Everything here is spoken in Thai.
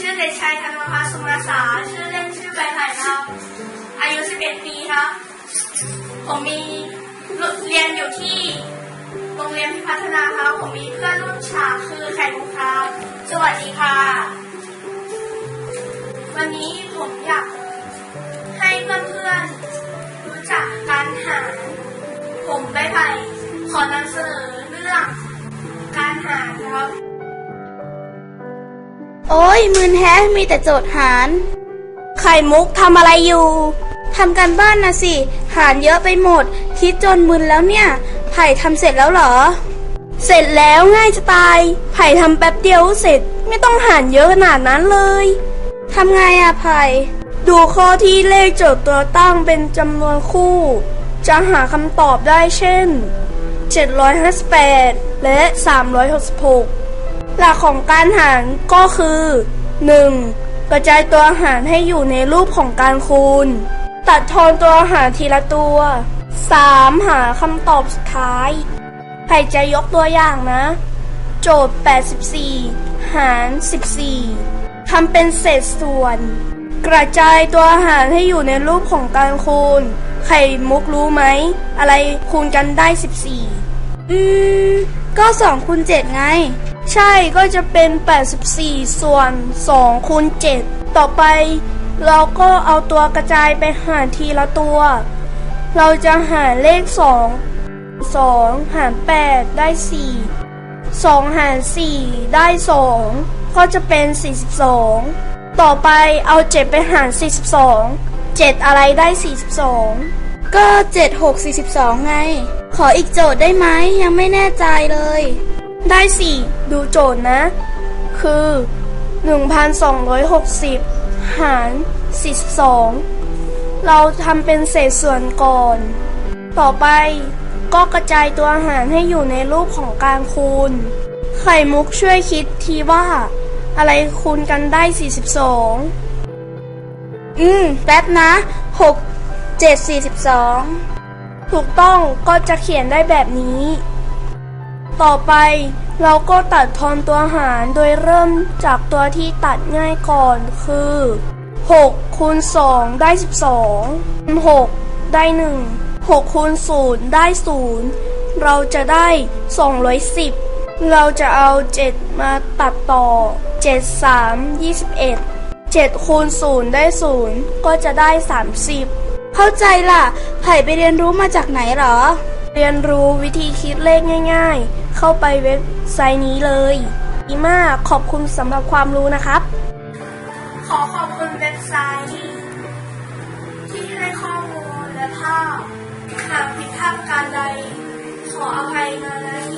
ชื่อเด็กชายธนภัสสุมาสา ชื่อเล่นชื่อใบไผ่ครับ อายุ 11 ปีครับ ผมมีเรียนอยู่ที่โรงเรียนพิพัฒนาครับ ผมมีเพื่อนรุ่นฉาคือไข่มุกครับ สวัสดี อ้ยมืนแฮะมีแต่โจทย์หาร ไข่มุกทำอะไรอยู่ทำการบ้านนะสิ หารเยอะไปหมด คิดจนมึนแล้วเนี่ย ไผ่ทำเสร็จแล้วเหรอ เสร็จแล้วง่ายจะตาย ไผ่ทำแป๊บเดียวเสร็จ ไม่ต้องหารเยอะขนาดนั้นเลยทำไงอะไผ่ ดูข้อที่เลขโจทย์ตัวตั้งเป็นจำนวนคู่ จะหาคำตอบได้เช่น 758 และ 366 หลักของการหารก็คือ 1. กระจายตัวหารให้อยู่ในรูปของการคูณ ตัดทอนตัวหารทีละตัว 3. หาคำตอบสุดท้าย ใครจะยกตัวอย่างนะ โจทย์ 84 หาร 14 ทำเป็นเศษส่วน กระจายตัวหารให้อยู่ในรูปของการคูณ ใครมุกรู้ไหม อะไรคูณกันได้ 14 อืม ก็2คูณ7ไง ใช่ก็จะเป็น 84 ส่วน2คูณ7ต่อไป เราก็เอาตัวกระจายไปหารทีละตัว เราจะหารเลข 2 2 หาร 8 ได้ 4 2 หาร 4 ได้ 2 ก็จะเป็น 42 ต่อไปเอา 7 ไปหาร 42 7 อะไรได้ 42 ก็ 7 6 42 ไง ขออีกโจทย์ได้ไหมยังไม่แน่ใจเลย ได้สิดูโจทย์นะ คือ 1,260 หาร 42 เราทำเป็นเศษส่วนก่อน ต่อไปก็กระจายตัวหารให้อยู่ในรูปของการคูณ ไข่มุกช่วยคิดทีว่า อะไรคูณกันได้ 42 อืม แป๊บนะ 6 7 42 ถูกต้องก็จะเขียนได้แบบนี้ ต่อไปเราก็ตัดทอนตัวหารโดยเริ่มจากตัวที่ตัดง่ายก่อนคือ6คูณ2ได้ 12 6 ได้ 1 6คูณ0ได้ 0 เราจะได้ 210 เราจะเอา 7 มาตัดต่อ 7 3 21 7คูณ0ได้ 0 ก็จะได้ 30 เข้าใจล่ะ ไผ่ไปเรียนรู้มาจากไหนหรอ เรียนรู้วิธีคิดเลขง่าย ๆ เข้าไปเว็บไซต์นี้เลยดีมากขอบคุณสำหรับความรู้นะครับ ขอขอบคุณเว็บไซต์ ที่ให้ข้อมูลและภาพหากผิดพลาดการใด ขออภัยมาณที่นี้ด้วย